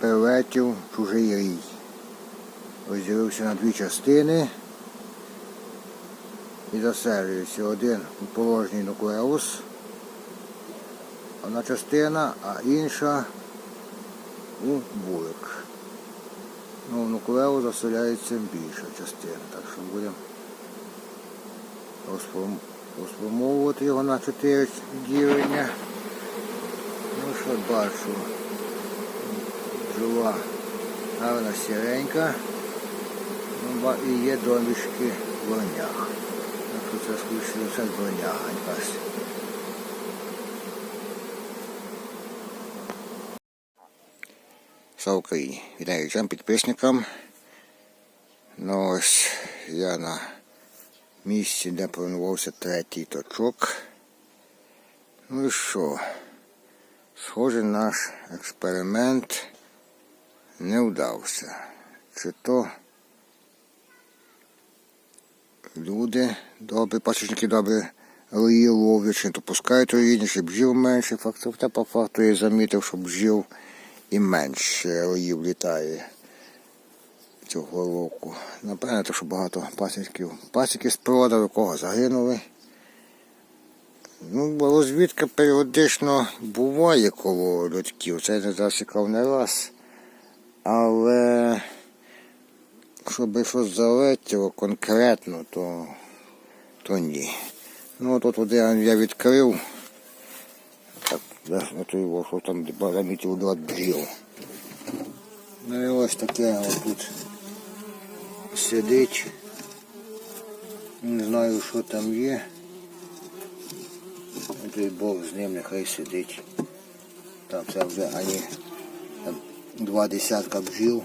прилетів чужий рій. Розділився на дві частини і заселюється один у положній нуклеус, одна частина, а інша у вулик. Ну, в нуклеус заселяється більша частина, так що будемо розформ- розформовувати його на чотири ділення. Ну що бачу, жила гарна сіренька, ну, і є домішки в лонях. Так це скоріше все лоняга якась. Слава Україні! Вітаю всім підписникам. Ну ось я на місці, де планувався третій точок. Ну і що? Схоже, наш експеримент не вдався. Чи то люди добрі, пасічники добрі рої ловлять, чи то пускають рої, чи бджіл менше. Факт, та по факту я замітив, що бджіл і менше роїв літає цього року. Напевно, то, що багато пасіків. Пасіки спродали, у кого загинули. Ну, розвідка періодично буває коло людьків. Це не засікав не раз. Але щоб щось залетіло конкретно, то, то ні. Ну тут один я відкрив. Так, да, на той його, що там замітив два бджіл. Ну і ось таке отут сидить. Не знаю, що там є. Ну, Той Бог з ним нехай сидить. Там це вже ані там Два десятка бджіл.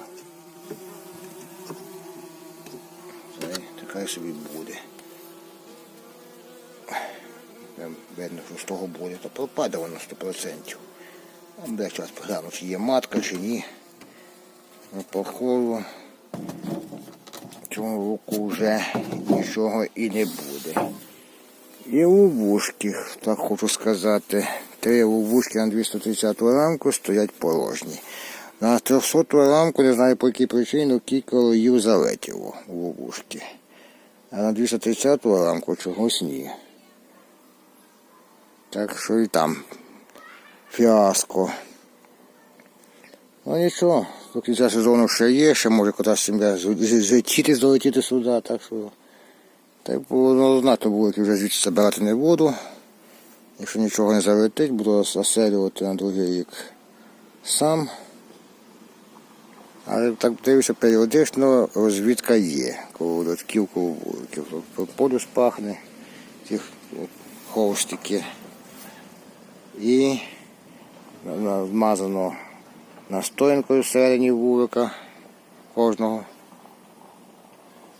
Це така собі буде. Видно, що з того буде, то пропаде воно 100%. Там де час погляну, чи є матка, чи ні. Ну, походу цього року вже нічого і не буде. І ловушки, так хочу сказати. Три ловушки на 230 рамку стоять порожні. На 300 рамку, не знаю по якій причині, кілька роїв залетіло у ловушки. А на 230 рамку чогось ні. Так що і там фіаско. Ну нічого, до кінця сезону ще є, ще може кота сім'я злетіти, залетіти сюди, так що. Так було ну, вулики вже звідси забирати не буду. Якщо нічого не залетить, буду заселювати на другий рік сам. Але так дивлюся, періодично розвідка є. Коло коло вуликів. По полю спахне, ті холстики. І змазано настоянкою всередині вулика кожного.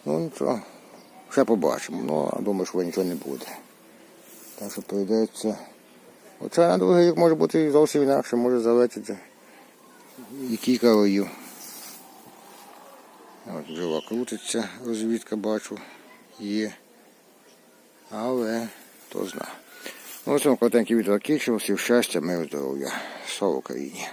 Ну нічого. Ще побачимо, ну, а думаю, що нічого не буде. Так що прийдеться. Хоча на другий рік може бути зовсім інакше, може залетіти і кілька роїв. От жива крутиться, розвідка бачу, є. Але хто зна. Ну, ось цьому коротенький відео закінчив. Всім щастя, миру, здоров'я. Слава Україні!